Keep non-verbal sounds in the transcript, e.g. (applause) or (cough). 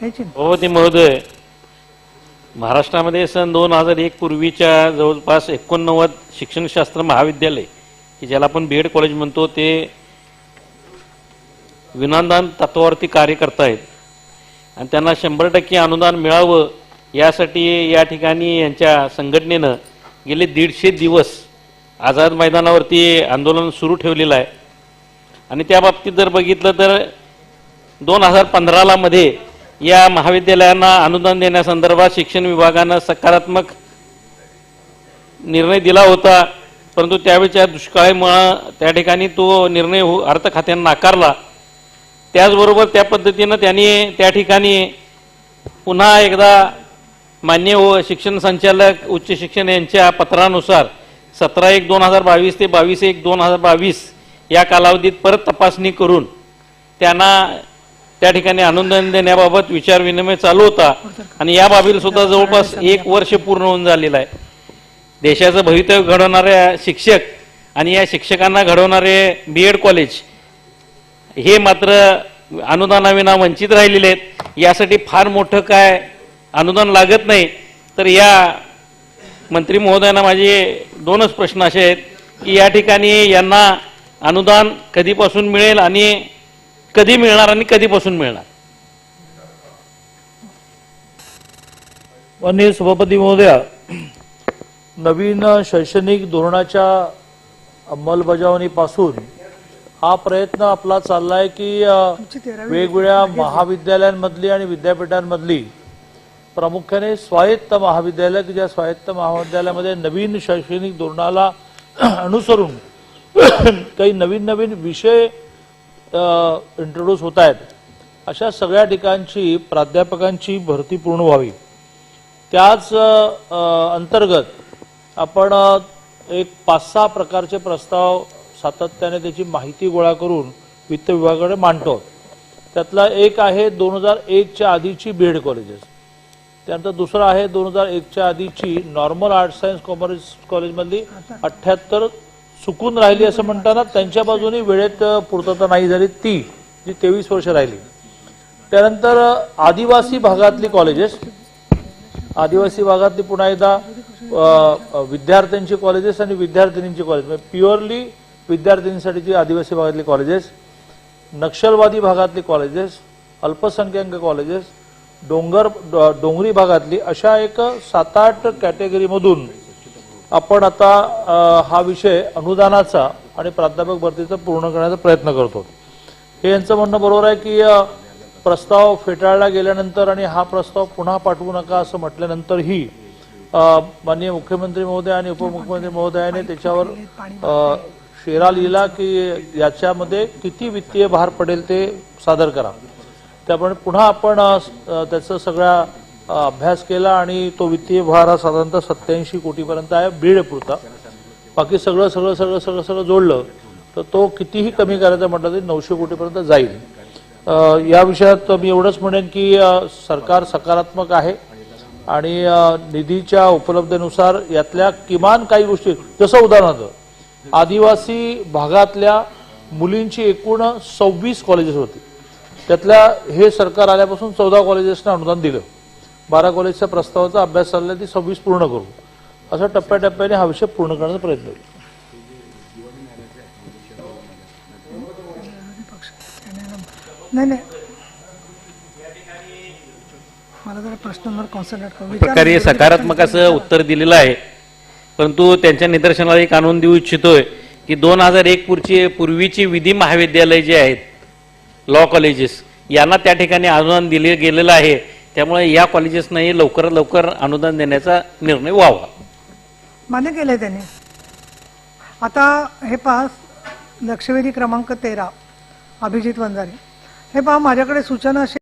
यायची हो, हो, महोदय. महाराष्ट्रामध्ये सन दोन हजार एक पूर्वीच्या जवळपास एकोणनव्वद शिक्षणशास्त्र महाविद्यालय की ज्याला आपण बी एड कॉलेज म्हणतो ते विनादान तत्वावरती कार्य करतायत. आणि त्यांना शंभर टक्के अनुदान मिळावं यासाठी या ठिकाणी यांच्या संघटनेनं गेले दीडशे दिवस आझाद मैदानावरती आंदोलन सुरू ठेवलेलं आहे. आणि त्या बाबतीत जर बघितलं तर दोन हजार पंधराला मध्ये या महाविद्यालयांना अनुदान देण्यासंदर्भात शिक्षण विभागानं सकारात्मक निर्णय दिला होता परंतु त्यावेळच्या दुष्काळामुळं त्या ठिकाणी तो निर्णय हो अर्थ खात्यानं नाकारला. त्याचबरोबर त्या पद्धतीनं त्यांनी त्या ठिकाणी पुन्हा एकदा मान्य व शिक्षण संचालक उच्च शिक्षण यांच्या पत्रानुसार सतरा एक दोन हजार बावीस ते बावीस एक दोन हजार बावीस या कालावधीत परत तपासणी करून त्यांना त्या ठिकाणी अनुदान देण्याबाबत विचारविनिमय चालू होता. आणि या बाबीला सुद्धा जवळपास एक वर्ष पूर्ण होऊन झालेलं आहे. देशाचं भवितव्य घडवणाऱ्या शिक्षक आणि या शिक्षकांना घडवणारे बी एड कॉलेज हे मात्र अनुदानाविना वंचित राहिलेले आहेत. यासाठी फार मोठं काय अनुदान लागत नाही. तर या मंत्री महोदयांना माझे दोनच प्रश्न असे आहेत की या ठिकाणी यांना अनुदान कधीपासून मिळेल आणि कधी मिळणार आणि कधीपासून मिळणार? माननीय सभापती महोदया नवीन शैक्षणिक धोरणाच्या अंमलबजावणीपासून हा प्रयत्न आपला चाललाय की वेगवेगळ्या महाविद्यालयांमधली आणि विद्यापीठांमधली प्रामुख्याने स्वायत्त महाविद्यालय की ज्या स्वायत्त महाविद्यालयामध्ये नवीन शैक्षणिक धोरणाला (clears throat) अनुसरून (clears throat) काही नवीन नवीन विषय इंट्रोड्यूस होत आहेत अशा सगळ्या ठिकाणची प्राध्यापकांची भरती पूर्ण व्हावी. त्याच अंतर्गत आपण एक पाच सहा प्रकारचे प्रस्ताव सातत्याने त्याची माहिती गोळा करून वित्त विभागाकडे मांडतो. त्यातला एक आहे दोन हजार एकच्या आधीची बी एड कॉलेजेस. त्यानंतर दुसरं आहे दोन हजार एकच्या आधीची नॉर्मल आर्ट सायन्स कॉमर्स कॉलेजमधली अठ्ठ्याहत्तर चुकून राहिली असं म्हणताना त्यांच्या बाजूने वेळेत पूर्तता नाही झाली. ती जी तेवीस वर्ष राहिली. त्यानंतर आदिवासी भागातली कॉलेजेस आदिवासी भागातली पुन्हा एकदा विद्यार्थ्यांची कॉलेजेस आणि विद्यार्थिनींची कॉलेज म्हणजे प्युअरली विद्यार्थिनींसाठीची आदिवासी भागातली कॉलेजेस नक्षलवादी भागातली कॉलेजेस अल्पसंख्याक कॉलेजेस डोंगर डोंगरी भागातली अशा एक सात आठ कॅटेगरीमधून आपण आता हा विषय अनुदानाचा आणि प्राध्यापक भरतीचा पूर्ण करण्याचा प्रयत्न करतो. हे यांचं म्हणणं बरोबर आहे की प्रस्ताव फेटाळला गेल्यानंतर आणि हा प्रस्ताव पुन्हा पाठवू नका असं म्हटल्यानंतरही माननीय मुख्यमंत्री महोदय आणि उपमुख्यमंत्री महोदयाने त्याच्यावर शेरा लिहिला की याच्यामध्ये किती वित्तीय भार पडेल ते सादर करा. त्यामुळे पुन्हा आपण त्याचं सगळ्या अभ्यास केला आणि तो वित्तीय भार हा साधारणतः सत्याऐंशी कोटीपर्यंत आहे बीड पुरता. बाकी सगळं सगळं सगळं सगळं सगळं जोडलं तर तो कितीही कमी करायचा म्हटलं तरी नऊशे कोटीपर्यंत जाईल. या विषयात मी एवढंच म्हणेन की सरकार सकारात्मक आहे आणि निधीच्या उपलब्धतेनुसार यातल्या किमान काही गोष्टी जसं उदाहरणार्थ आदिवासी भागातल्या मुलींची एकूण सव्वीस कॉलेजेस होती. त्यातल्या हे सरकार आल्यापासून चौदा कॉलेजेसना अनुदान दिलं. बारा कॉलेजच्या प्रस्तावाचा अभ्यास चाललाय ती सव्वीस पूर्ण करू. असा टप्प्याटप्प्याने हा विषय पूर्ण करण्याचा प्रयत्न होईल नाही नाही. मला जरा प्रश्नांवर कॉन्सन्ट्रेट करू प्रकारे सकारात्मक असं उत्तर दिलेलं आहे. परंतु त्यांच्या निदर्शनाला एक आणून देऊ इच्छितोय की दोन हजार एक पूर्वीची पूर्वीची विधी महाविद्यालय जे आहेत लॉ कॉलेजेस यांना त्या ठिकाणी अनुदान दिले गेलेलं आहे. त्यामुळे या कॉलेजेसनाही लवकरात लवकर अनुदान देण्याचा निर्णय व्हावा. मान्य केलंय त्यांनी. आता हे पास लक्षवेधी क्रमांक तेरा अभिजित वंजारी. हे पहा माझ्याकडे सूचना अशी